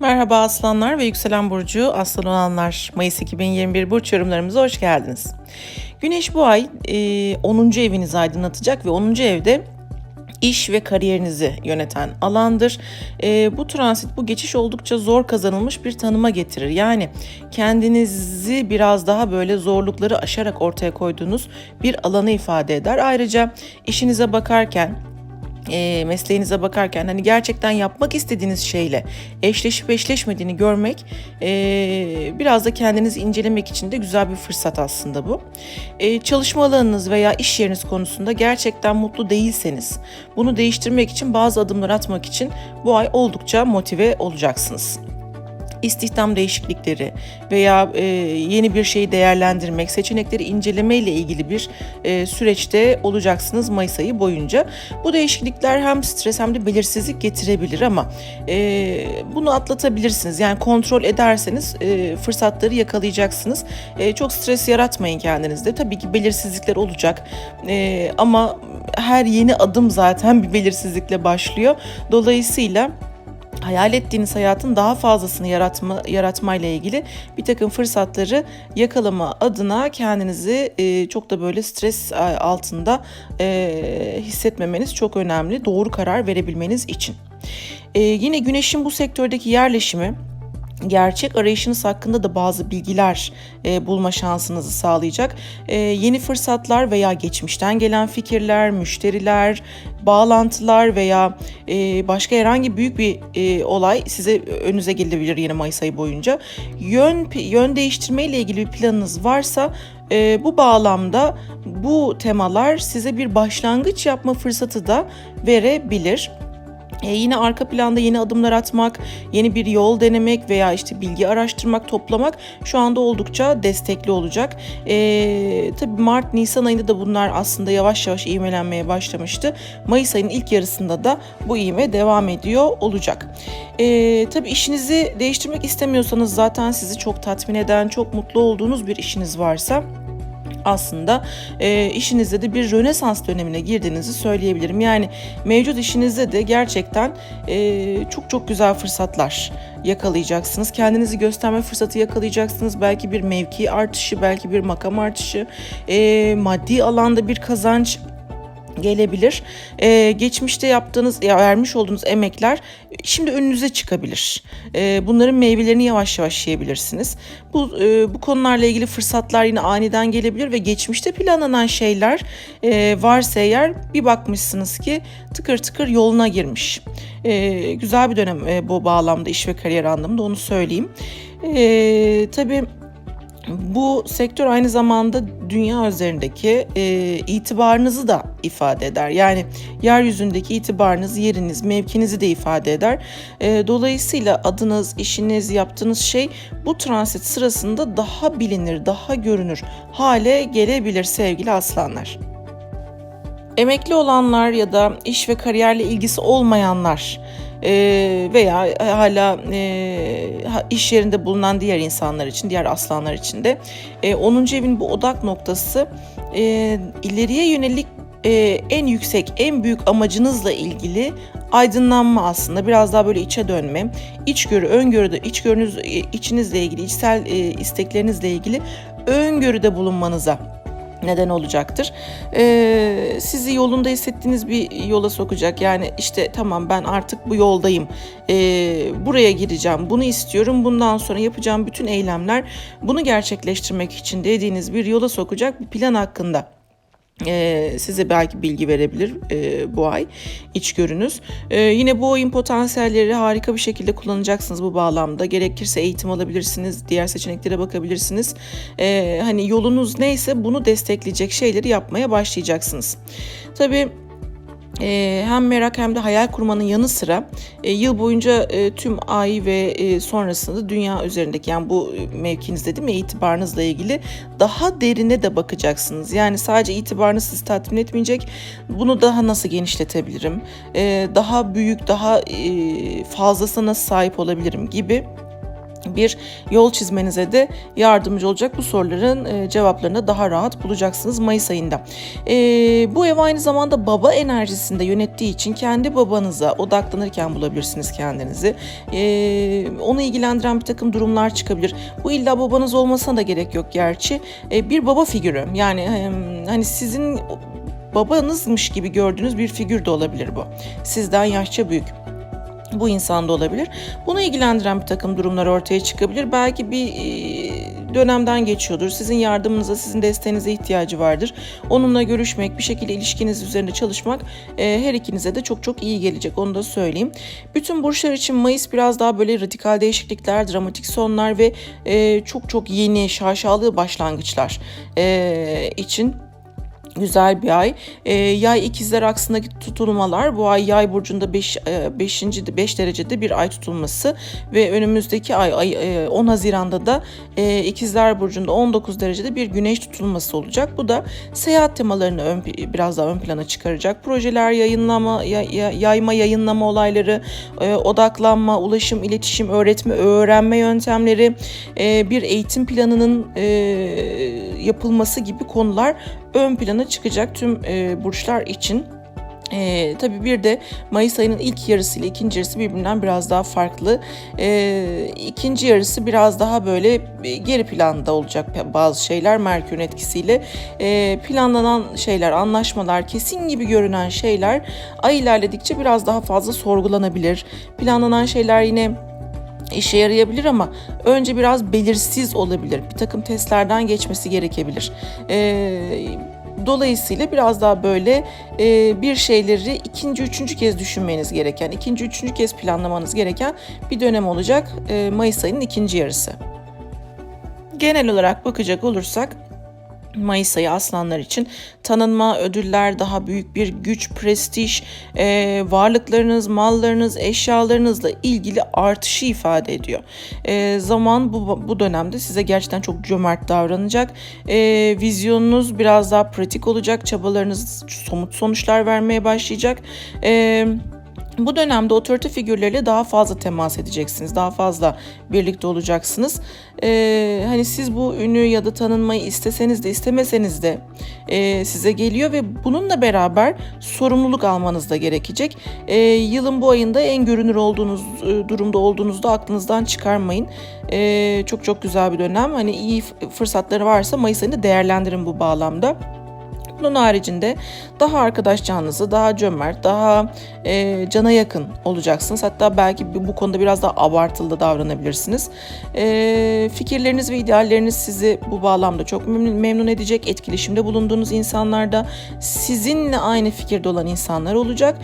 Merhaba aslanlar ve yükselen burcu aslan olanlar. Mayıs 2021 burç yorumlarımıza hoş geldiniz. Güneş bu ay e, 10. evinizi aydınlatacak ve 10. evde iş ve kariyerinizi yöneten alandır. E, bu transit, bu geçiş oldukça zor kazanılmış bir tanıma getirir. Yani kendinizi biraz daha böyle zorlukları aşarak ortaya koyduğunuz bir alanı ifade eder. Ayrıca işinize bakarken e, mesleğinize bakarken hani gerçekten yapmak istediğiniz şeyle eşleşip eşleşmediğini görmek e, biraz da kendinizi incelemek için de güzel bir fırsat aslında bu. E, çalışma alanınız veya iş yeriniz konusunda gerçekten mutlu değilseniz bunu değiştirmek için bazı adımlar atmak için bu ay oldukça motive olacaksınız istihdam değişiklikleri veya e, yeni bir şeyi değerlendirmek, seçenekleri inceleme ile ilgili bir e, süreçte olacaksınız Mayıs ayı boyunca. Bu değişiklikler hem stres hem de belirsizlik getirebilir ama e, bunu atlatabilirsiniz. Yani kontrol ederseniz e, fırsatları yakalayacaksınız. E, çok stres yaratmayın kendinizde. Tabii ki belirsizlikler olacak e, ama her yeni adım zaten bir belirsizlikle başlıyor. Dolayısıyla hayal ettiğiniz hayatın daha fazlasını yaratma yaratmayla ilgili bir takım fırsatları yakalama adına kendinizi e, çok da böyle stres altında e, hissetmemeniz çok önemli. Doğru karar verebilmeniz için. E, yine güneşin bu sektördeki yerleşimi gerçek arayışınız hakkında da bazı bilgiler e, bulma şansınızı sağlayacak. E, yeni fırsatlar veya geçmişten gelen fikirler, müşteriler, bağlantılar veya e, başka herhangi büyük bir e, olay size önünüze gelebilir yeni Mayıs ayı boyunca. Yön yön değiştirme ile ilgili bir planınız varsa e, bu bağlamda bu temalar size bir başlangıç yapma fırsatı da verebilir. E yine arka planda yeni adımlar atmak, yeni bir yol denemek veya işte bilgi araştırmak, toplamak şu anda oldukça destekli olacak. E, tabii Mart, Nisan ayında da bunlar aslında yavaş yavaş ivmelenmeye başlamıştı. Mayıs ayının ilk yarısında da bu ivme devam ediyor olacak. E, tabii işinizi değiştirmek istemiyorsanız zaten sizi çok tatmin eden, çok mutlu olduğunuz bir işiniz varsa aslında e, işinizde de bir rönesans dönemine girdiğinizi söyleyebilirim. Yani mevcut işinizde de gerçekten e, çok çok güzel fırsatlar yakalayacaksınız. Kendinizi gösterme fırsatı yakalayacaksınız. Belki bir mevki artışı, belki bir makam artışı, e, maddi alanda bir kazanç gelebilir. Ee, geçmişte yaptığınız ya vermiş olduğunuz emekler şimdi önünüze çıkabilir. Ee, bunların meyvelerini yavaş yavaş yiyebilirsiniz. Bu e, bu konularla ilgili fırsatlar yine aniden gelebilir ve geçmişte planlanan şeyler e, varsa eğer bir bakmışsınız ki tıkır tıkır yoluna girmiş. E, güzel bir dönem e, bu bağlamda iş ve kariyer anlamında onu söyleyeyim. E, tabii bu sektör aynı zamanda dünya üzerindeki e, itibarınızı da ifade eder. Yani yeryüzündeki itibarınız, yeriniz, mevkinizi de ifade eder. E, dolayısıyla adınız, işiniz, yaptığınız şey bu transit sırasında daha bilinir, daha görünür hale gelebilir sevgili aslanlar. Emekli olanlar ya da iş ve kariyerle ilgisi olmayanlar e, veya hala e, iş yerinde bulunan diğer insanlar için, diğer aslanlar için de e, 10. evin bu odak noktası e, ileriye yönelik e, en yüksek, en büyük amacınızla ilgili aydınlanma aslında biraz daha böyle içe dönme, içgörü, öngörü içgörünüz içinizle ilgili, içsel e, isteklerinizle ilgili öngörüde bulunmanıza neden olacaktır. Ee, sizi yolunda hissettiğiniz bir yola sokacak. Yani işte tamam ben artık bu yoldayım. Ee, buraya gireceğim. Bunu istiyorum. Bundan sonra yapacağım bütün eylemler bunu gerçekleştirmek için dediğiniz bir yola sokacak bir plan hakkında ee, size belki bilgi verebilir e, bu ay içgörünüz. Ee, yine bu ayın potansiyelleri harika bir şekilde kullanacaksınız bu bağlamda. Gerekirse eğitim alabilirsiniz, diğer seçeneklere bakabilirsiniz. Ee, hani yolunuz neyse bunu destekleyecek şeyleri yapmaya başlayacaksınız. Tabii e, hem merak hem de hayal kurmanın yanı sıra e, yıl boyunca e, tüm ay ve e, sonrasında dünya üzerindeki yani bu mevkinizde değil mi itibarınızla ilgili daha derine de bakacaksınız. Yani sadece itibarınız sizi tatmin etmeyecek. Bunu daha nasıl genişletebilirim? E, daha büyük, daha e, fazlasına sahip olabilirim gibi bir yol çizmenize de yardımcı olacak. Bu soruların e, cevaplarını daha rahat bulacaksınız Mayıs ayında. E, bu ev aynı zamanda baba enerjisinde yönettiği için kendi babanıza odaklanırken bulabilirsiniz kendinizi. E, onu ilgilendiren bir takım durumlar çıkabilir. Bu illa babanız olmasına da gerek yok gerçi. Bir baba figürü yani hani sizin babanızmış gibi gördüğünüz bir figür de olabilir bu. Sizden yaşça büyük bu insanda olabilir. Bunu ilgilendiren bir takım durumlar ortaya çıkabilir. Belki bir e, dönemden geçiyordur. Sizin yardımınıza, sizin desteğinize ihtiyacı vardır. Onunla görüşmek, bir şekilde ilişkiniz üzerinde çalışmak e, her ikinize de çok çok iyi gelecek. Onu da söyleyeyim. Bütün burçlar için Mayıs biraz daha böyle radikal değişiklikler, dramatik sonlar ve e, çok çok yeni, şaşalı başlangıçlar için güzel bir ay. E, yay ikizler aksındaki tutulmalar bu ay yay burcunda 5 5. 5 derecede bir ay tutulması ve önümüzdeki ay, ay e, 10 Haziran'da da e, ikizler burcunda 19 derecede bir güneş tutulması olacak. Bu da seyahat temalarını ön, biraz daha ön plana çıkaracak. Projeler, yayınlama, ya, ya, yayma, yayınlama olayları, e, odaklanma, ulaşım, iletişim, öğretme, öğrenme yöntemleri, e, bir eğitim planının e, yapılması gibi konular ön plana çıkacak tüm e, burçlar için. Ee, tabii bir de Mayıs ayının ilk yarısı ile ikinci yarısı birbirinden biraz daha farklı. Ee, ikinci yarısı biraz daha böyle geri planda olacak bazı şeyler Merkür'ün etkisiyle. Ee, planlanan şeyler, anlaşmalar, kesin gibi görünen şeyler ay ilerledikçe biraz daha fazla sorgulanabilir. Planlanan şeyler yine işe yarayabilir ama önce biraz belirsiz olabilir. Bir takım testlerden geçmesi gerekebilir. Ee, dolayısıyla biraz daha böyle e, bir şeyleri ikinci, üçüncü kez düşünmeniz gereken, ikinci, üçüncü kez planlamanız gereken bir dönem olacak e, Mayıs ayının ikinci yarısı. Genel olarak bakacak olursak Mayıs ayı aslanlar için tanınma, ödüller, daha büyük bir güç, prestij, e, varlıklarınız, mallarınız, eşyalarınızla ilgili artışı ifade ediyor. E, zaman bu, bu dönemde size gerçekten çok cömert davranacak. E, vizyonunuz biraz daha pratik olacak, çabalarınız somut sonuçlar vermeye başlayacak. Evet bu dönemde otorite figürleriyle daha fazla temas edeceksiniz, daha fazla birlikte olacaksınız. Ee, hani siz bu ünü ya da tanınmayı isteseniz de istemeseniz de e, size geliyor ve bununla beraber sorumluluk almanız da gerekecek. Ee, yılın bu ayında en görünür olduğunuz e, durumda olduğunuzda aklınızdan çıkarmayın. Ee, çok çok güzel bir dönem. Hani iyi fırsatları varsa Mayıs ayında değerlendirin bu bağlamda. Bunun haricinde daha arkadaş canlısı, daha cömert, daha e, cana yakın olacaksınız. Hatta belki bu konuda biraz daha abartılı da davranabilirsiniz. E, fikirleriniz ve idealleriniz sizi bu bağlamda çok memnun edecek. Etkileşimde bulunduğunuz insanlarda sizinle aynı fikirde olan insanlar olacak.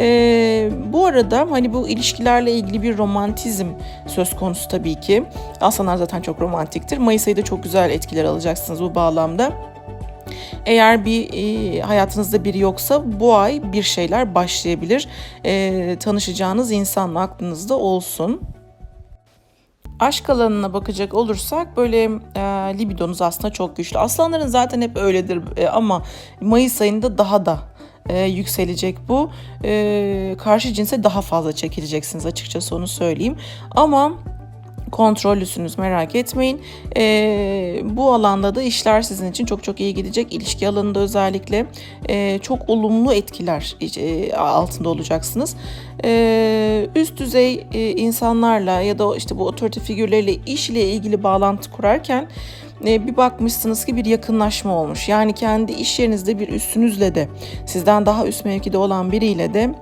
E, bu arada hani bu ilişkilerle ilgili bir romantizm söz konusu tabii ki. Aslanlar zaten çok romantiktir. Mayıs ayında çok güzel etkiler alacaksınız bu bağlamda. Eğer bir e, hayatınızda biri yoksa bu ay bir şeyler başlayabilir. E, tanışacağınız insanla aklınızda olsun. Aşk alanına bakacak olursak böyle e, libidonuz aslında çok güçlü. Aslanların zaten hep öyledir e, ama Mayıs ayında daha da e, yükselecek bu. E, karşı cinse daha fazla çekileceksiniz açıkçası onu söyleyeyim. Ama kontrollüsünüz merak etmeyin. E, bu alanda da işler sizin için çok çok iyi gidecek. İlişki alanında özellikle e, çok olumlu etkiler e, altında olacaksınız. E, üst düzey e, insanlarla ya da işte bu otorite figürleriyle iş ile ilgili bağlantı kurarken e, bir bakmışsınız ki bir yakınlaşma olmuş. Yani kendi iş yerinizde bir üstünüzle de sizden daha üst mevkide olan biriyle de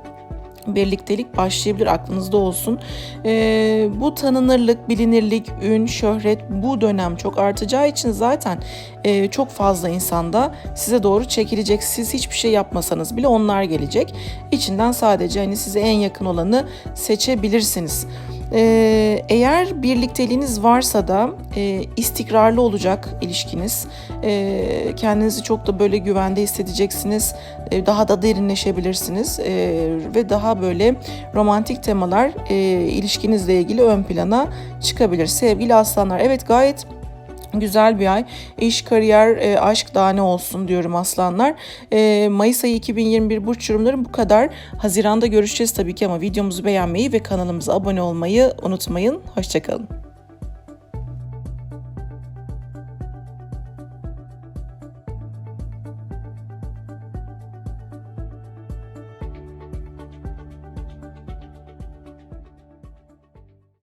birliktelik başlayabilir aklınızda olsun. E, bu tanınırlık, bilinirlik, ün, şöhret bu dönem çok artacağı için zaten e, çok fazla insanda size doğru çekilecek. Siz hiçbir şey yapmasanız bile onlar gelecek. İçinden sadece hani size en yakın olanı seçebilirsiniz. Ee, eğer birlikteliğiniz varsa da e, istikrarlı olacak ilişkiniz. E, kendinizi çok da böyle güvende hissedeceksiniz. E, daha da derinleşebilirsiniz. E, ve daha böyle romantik temalar e, ilişkinizle ilgili ön plana çıkabilir. Sevgili aslanlar evet gayet Güzel bir ay. İş, kariyer, e, aşk daha ne olsun diyorum aslanlar. E, Mayıs ayı 2021 burç yorumları bu kadar. Haziranda görüşeceğiz tabii ki ama videomuzu beğenmeyi ve kanalımıza abone olmayı unutmayın. Hoşçakalın.